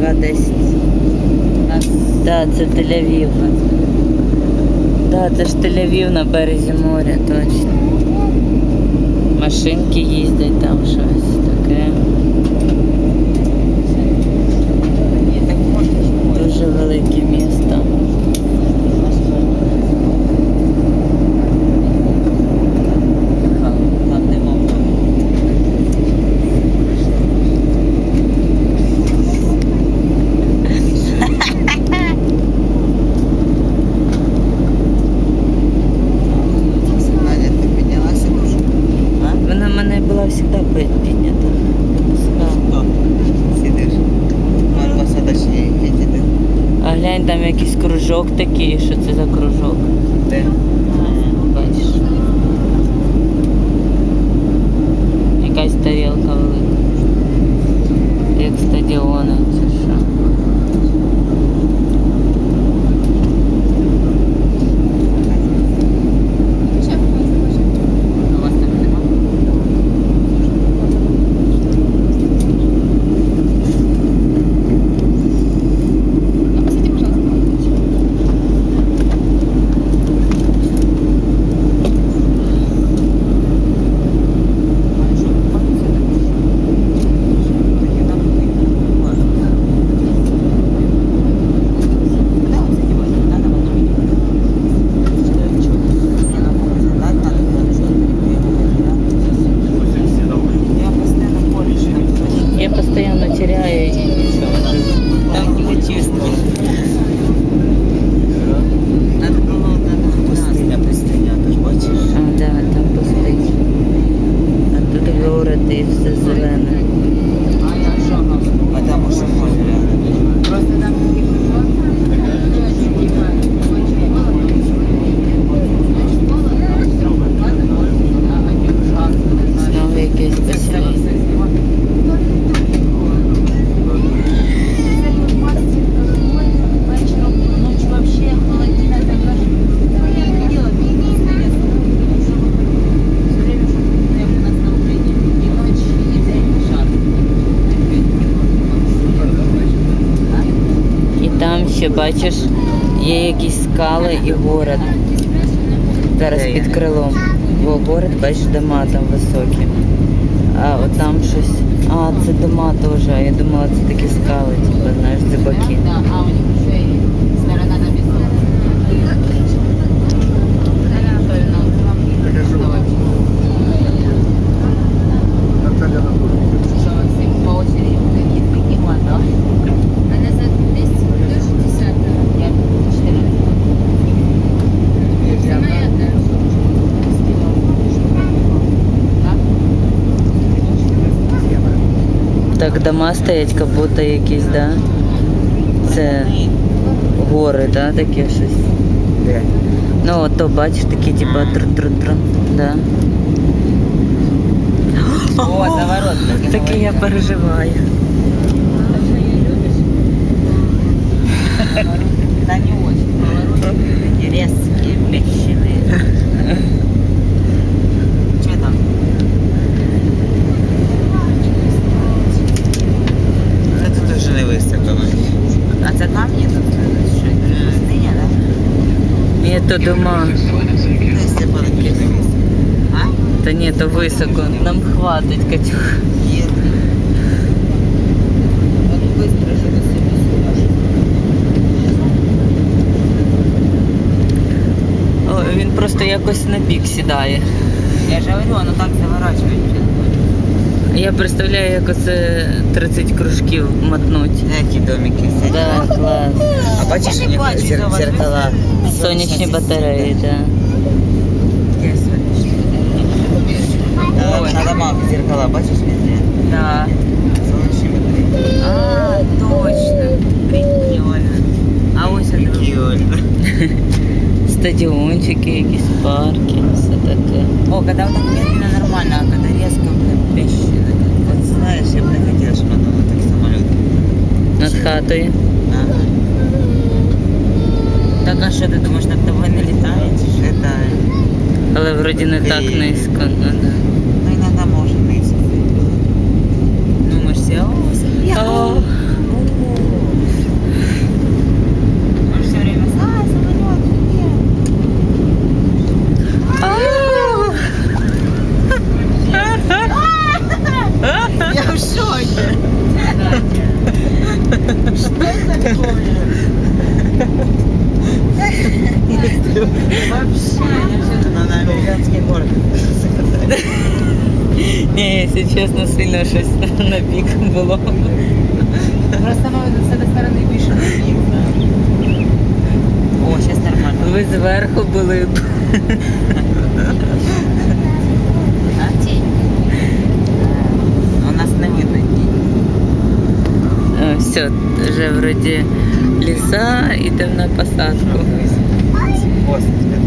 2.10. Нас Да, це Тель-Авів. Да, це ж Тель-Авів на березі моря, точно. Машинки їздять там щось Мене поднята. піднята. Сидиш? Мар посадочні їдете. А глянь, там якийсь кружок такий, що це за кружок? Де? Бачиш. Якась тарілка велика. Як стадіони, це що? У вас так нема? Я постоянно борюсь, так Я постійно теряю і нічого не живу. Так не чувствую. Надо було надо пустиня, пустиня, ти ж бачиш? А, да, там пустить. А тут город і все зелене. Потому що море рядом. Просто там Знову якесь поселення. І там ще бачиш, є якісь скали і город. Зараз під крилом. Бо город, бачиш, дома там високі. А от там щось. А, це дома теж. Я думала, це такі скали, типу, знаєш, зибаки. Так дома стоять, як будто якісь, да? Це гори, да, таке щось. Де? Ну, от то бачиш, такі, типа тр-трн-трн, да. О, заворот. Таке я переживаю. Да не очень. Повороты такие резкие, плещины. Что там? Це тут уже не високо. А це камні тут? Що, пустиня, да? Ні, то дома. Та ні, то високо. Нам хватить, Катюх. О, він просто якось на бік сідає. Я же говорю, оно так заворачивает. Я представляю, як оце 30 кружків мотнуть. Які домики все. Да, клас. А бачиш, у них бачу, зер- що у вас зеркала. Сонячні батареї, да. Є сонячні. На, на домах зеркала, бачиш везде? Да. Сонячні батареї. А, точно. Прикольно. А ось это Прикольно. стадіончики, якісь парки, все таке. О, когда вот так медленно нормально, а когда резко, блин, пещера. Над. Ага. Так а що ты думаешь, над тобой налетает? Летает. Але вроді не так низько. Ну, да. Что это такое? Вообще, на американский город. Ні, якщо чесно, сильно щось на бік було. Просто мы с этой стороны пишем. О, сейчас нормально. Ви зверху були. Все, вже вроді ліса, йдемо на посадку. Хвост.